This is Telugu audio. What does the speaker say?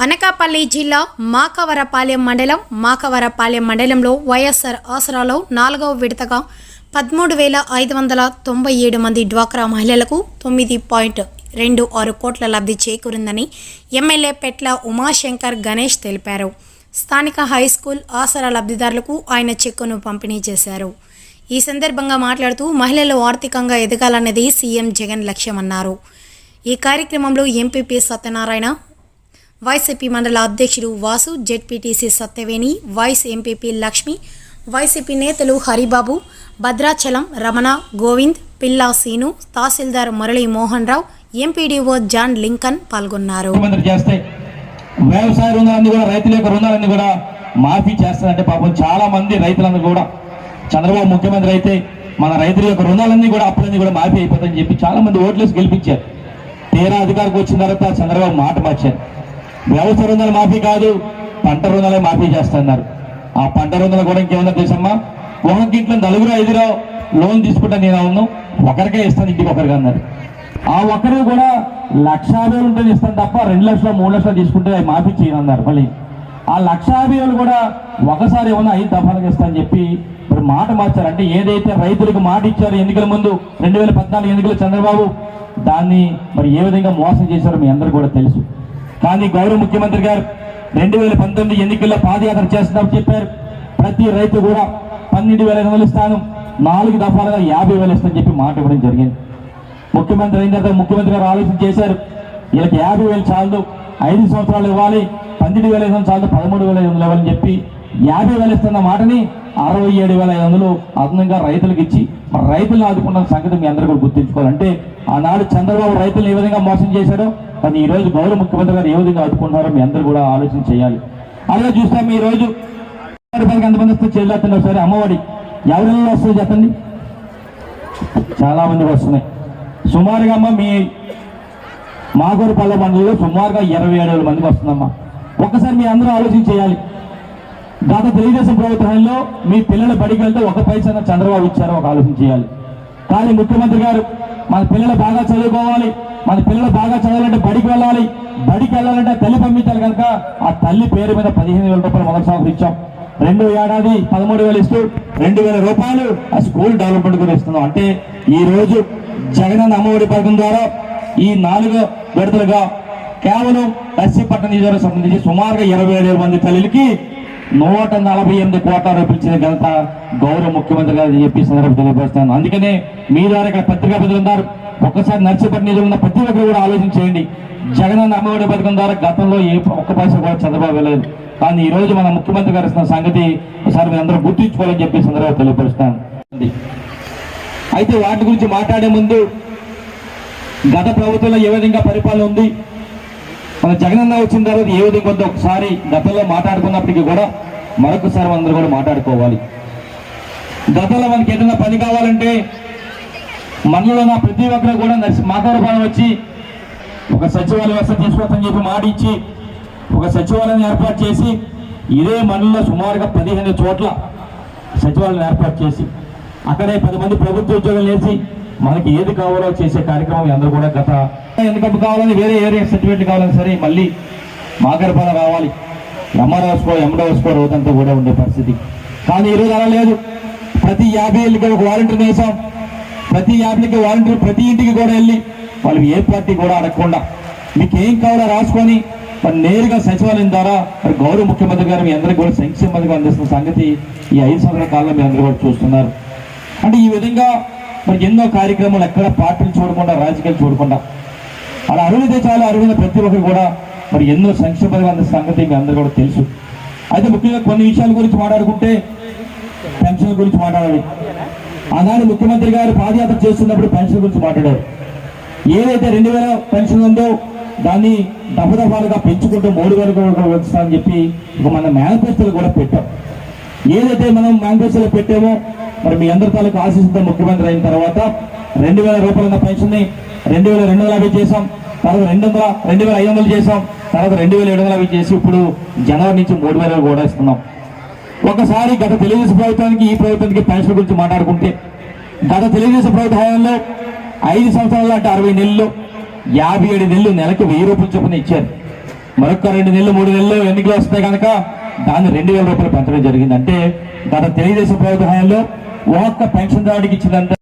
Anakapalli జిల్లా మాకవరపాలెం మండలం మాకవరపాలెం మండలంలో వైఎస్ఆర్ ఆసరాలో నాలుగవ విడతగా పదమూడు వేల ఐదు వందల తొంభై ఏడు మంది డ్వాక్రా మహిళలకు తొమ్మిది పాయింట్ రెండు ఆరు కోట్ల లబ్ధి చేకూరిందని ఎమ్మెల్యే పెట్ల ఉమాశంకర్ గణేష్ తెలిపారు. స్థానిక హై స్కూల్ ఆసరా లబ్ధిదారులకు ఆయన చెక్కును పంపిణీ చేశారు. ఈ సందర్భంగా మాట్లాడుతూ మహిళలు ఆర్థికంగా ఎదగాలన్నది సీఎం జగన్ లక్ష్యమన్నారు. ఈ కార్యక్రమంలో ఎంపీపీ సత్యనారాయణ వైసీపీ మండల అధ్యక్షుడు Vasu ZPTC Satyaveni vice MPP Lakshmi YCP నేతలు హరిబాబు భద్రాచలం రమణ గోవింద్ పిల్లా సీను తహసీల్దార్ Murali Mohan Rao MPDO John Lincoln పాల్గొన్నారు. చేస్తే వ్యవసాయ రుణాలన్నీ కూడా రైతుల యొక్క రుణాలన్నీ కూడా మాఫీ చేస్తారంటే పాపం చాలా మంది రైతులందరూ కూడా చంద్రబాబు ముఖ్యమంత్రి అయితే మన రైతుల యొక్క రుణాలన్నీ కూడా అప్పులన్నీ కూడా మాఫీ అయిపోతాయని చెప్పి చాలా మంది ఓట్లేసి గెలిపించారు. తీరా అధికారికి వచ్చిన తర్వాత చంద్రబాబు మాట మార్చారు. వ్యవసాయ రుణాలు మాఫీ కాదు పంట రుణాలే మాఫీ చేస్తున్నారు. ఆ పంట రుణాలు కూడా ఇంకేమన్నా తెలుసమ్మా? ఒకరికి ఇంట్లో నలుగురు ఐదుగురు లోన్ తీసుకుంటా నేను అవును ఒకరికే ఇస్తాను ఇంటికి ఒకరికి అన్నారు. ఆ ఒక్కరికి కూడా లక్ష యాభై వేలు ఇస్తాను తప్ప రెండు లక్షలు మూడు లక్షలు తీసుకుంటే మాఫీ చేయనన్నారు మళ్ళీ. ఆ లక్ష యాభై కూడా ఒకసారి ఏమన్నా ఐదు దఫాలకు ఇస్తానని చెప్పి మరి మాట మార్చారు. అంటే ఏదైతే రైతులకు మాట ఇచ్చారో ఎన్నికల ముందు రెండు వేల పద్నాలుగు ఎన్నికలు చంద్రబాబు దాన్ని మరి ఏ విధంగా మోసం చేశారో మీ అందరూ కూడా తెలుసు. కానీ గౌరవ ముఖ్యమంత్రి గారు రెండు వేల పంతొమ్మిది ఎన్నికల్లో పాదయాత్ర చేస్తున్నామని చెప్పారు. ప్రతి రైతు కూడా పన్నెండు వేల ఎనిమిది ఇస్తాను నాలుగు దఫాలుగా యాభై వేలు ఇస్తాను చెప్పి మాట ఇవ్వడం జరిగింది. ముఖ్యమంత్రి అయిన తర్వాత ముఖ్యమంత్రి గారు ఆలోచన చేశారు. వీళ్ళకి యాభై వేలు చాలు ఐదు సంవత్సరాలు ఇవ్వాలి పన్నెండు వేల ఐదు వందలు పదమూడు వేల ఐదు వందలు ఇవ్వాలని చెప్పి యాభై వేలు ఇస్తున్న మాటని అరవై ఏడు వేల ఐదు వందలు అదనంగా రైతులకు ఇచ్చి రైతులను ఆదుకున్న సంగతి మీ అందరూ కూడా గుర్తుంచుకోవాలంటే ఆనాడు చంద్రబాబు రైతులను ఏ విధంగా మోసం చేశారో కానీ ఈ రోజు గౌరవ ముఖ్యమంత్రి గారు ఏ విధంగా ఆదుకుంటున్నారో మీ అందరూ కూడా ఆలోచన చేయాలి. అలాగే చూస్తాం ఈ రోజు రూపాయలకి ఎంతమంది వస్తే సరే ఒకసారి అమ్మఒడి ఎవరెల్లో వస్తుంది చెప్పండి? చాలా మంది వస్తున్నాయి. సుమారుగా అమ్మ మీ మాగూరుపల్లె మండలంలో సుమారుగా ఇరవై ఏడు వేల మందికి వస్తుందమ్మా. ఒక్కసారి మీ అందరూ ఆలోచన చేయాలి. గత తెలుగుదేశం ప్రభుత్వంలో మీ పిల్లల బడికి వెళ్తే ఒక పైసా చంద్రబాబు ఇచ్చారో ఒక ఆలోచన చేయాలి. కానీ ముఖ్యమంత్రి గారు మన పిల్లలు బాగా చదువుకోవాలి మన పిల్లలు బాగా చదవాలంటే బడికి వెళ్ళాలి బడికి వెళ్ళాలంటే తల్లి పంపించాలి కనుక ఆ తల్లి పేరు మీద పదిహేను వేల రూపాయలు మొదటి సంవత్సరం ఇచ్చాం. రెండు ఏడాది పదమూడు వేలు ఇస్తూ రెండు వేల రూపాయలు ఆ స్కూల్ డెవలప్మెంట్ కూడా ఇస్తున్నాం. అంటే ఈ రోజు జగనన్న అమ్మఒడి పథకం ద్వారా ఈ నాలుగు విడతలుగా కేవలం ఎస్సీపట్నం నియోజకవర్గం సంబంధించి సుమారుగా ఇరవై ఏడు మంది తల్లికి నూట నలభై ఎనిమిది కోట్ల రూపాయలు ఇచ్చిన ఘనత గౌరవ ముఖ్యమంత్రి గారు చెప్పి సందర్భం తెలియపరుస్తాను. అందుకనే మీ ద్వారా ఇక్కడ పత్రికా ప్రజలు ఉన్నారు. ఒక్కసారి నర్సీపట్నం ఉన్న ప్రతి ఒక్కరు కూడా ఆలోచన చేయండి. జగనన్న అమ్మఒడి పథకం ద్వారా గతంలో ఏ ఒక్క పైసా కూడా చంద్రబాబు వెళ్ళలేదు. కానీ ఈ రోజు మన ముఖ్యమంత్రి గారు ఇస్తున్న సంగతి ఒకసారి మీరు అందరూ గుర్తించుకోవాలని చెప్పి సందర్భంగా తెలియపరుస్తాను. అయితే వాటి గురించి మాట్లాడే ముందు గత ప్రభుత్వంలో ఏ విధంగా పరిపాలన ఉంది? మన జగనన్న వచ్చిన తర్వాత ఏ విధంగా ఉందో ఒకసారి గతంలో మాట్లాడుకున్నప్పటికీ కూడా మరొకసారి అందరూ కూడా మాట్లాడుకోవాలి. గతంలో మనకి ఏదైనా పని కావాలంటే మనలో నా ప్రతి ఒక్కరు కూడా నర్సి మాతారపాలెం వచ్చి ఒక సచివాలయ వ్యవస్థ తీసుకొస్తామని చెప్పి మాట ఇచ్చి ఒక సచివాలయం ఏర్పాటు చేసి ఇదే మనలో సుమారుగా పదిహేను చోట్ల సచివాలయం ఏర్పాటు చేసి అక్కడే పది మంది ప్రభుత్వ ఉద్యోగులు వేసి మనకి ఏది కావాలో చేసే కార్యక్రమం అందరూ కూడా గత ఎందుకంటే కావాలని వేరే ఏరియా సర్టిఫికేట్ కావాలని సరే మళ్ళీ మాగరపాల రావాలి. ఎంఆర్ఎస్కో ఎండోస్కో రోజంతా కూడా ఉండే పరిస్థితి. కానీ ఈరోజు అలా లేదు. ప్రతి యాభై ఏళ్ళకి ఒక వాలంటీర్ వేసాం ప్రతి యాభైకి వాలంటీర్ ప్రతి ఇంటికి కూడా వెళ్ళి వాళ్ళు ఏ పార్టీ కూడా అడగకుండా. మీకు ఏం కావాలో రాసుకొని మరి నేరుగా సచివాలయం ద్వారా మరి గౌరవ ముఖ్యమంత్రి గారు మీ అందరికీ కూడా సంక్షేమ అందిస్తున్న సంగతి ఈ ఐదు సంవత్సరాల కాలంలో మీ అందరూ కూడా చూస్తున్నారు. అంటే ఈ విధంగా మరి ఎన్నో కార్యక్రమాలు ఎక్కడ పార్టీలు చూడకుండా రాజకీయాలు చూడకుండా. అలా అరుణితే చాలా అరుణైన ప్రతి ఒక్కరు కూడా మరి ఎన్నో సంక్షేమ సంగతి మీ అందరూ కూడా తెలుసు. అయితే ముఖ్యంగా కొన్ని విషయాల గురించి మాట్లాడుకుంటే పెన్షన్ గురించి మాట్లాడాలి. ఆనాడు ముఖ్యమంత్రి గారు పాదయాత్ర చేస్తున్నప్పుడు పెన్షన్ గురించి మాట్లాడారు. ఏదైతే రెండు వేల పెన్షన్ ఉందో దాన్ని దఫదఫాలుగా పెంచుకుంటూ మూడు వేలకు వస్తామని చెప్పి ఇక మన మేనిఫెస్టోలు కూడా పెట్టాం. ఏదైతే మనం మేనిఫెస్టోలో పెట్టామో మరి మీ అందరి తాలూకు ఆశీస్సుతో ముఖ్యమంత్రి అయిన తర్వాత రెండు వేల రూపాయల పెన్షన్ని రెండు వేల రెండు వందల యాభై చేసాం తర్వాత రెండు వందల రెండు వేల ఐదు వందలు చేసాం తర్వాత రెండు వేల ఏడు వందల యాభై చేసి ఇప్పుడు జనవరి నుంచి మూడు వేల కూడా ఇస్తున్నాం. ఒకసారి గత తెలుగుదేశం ప్రభుత్వానికి ఈ ప్రభుత్వానికి పెన్షన్ గురించి మాట్లాడుకుంటే గత తెలుగుదేశం ప్రభుత్వ హయాంలో ఐదు సంవత్సరాలు అంటే అరవై నెలలు యాభై ఏడు నెలలు నెలకు వెయ్యి రూపాయలు చొప్పున ఇచ్చారు. మరొక రెండు నెలలు మూడు నెలలు ఎన్నికలు వస్తే కనుక దాన్ని రెండు వేల రూపాయలు పెంచడం జరిగింది. అంటే గత తెలుగుదేశం ప్రభుత్వ హయాంలో ఒక్క పెన్షన్ దాడికి ఇచ్చినంత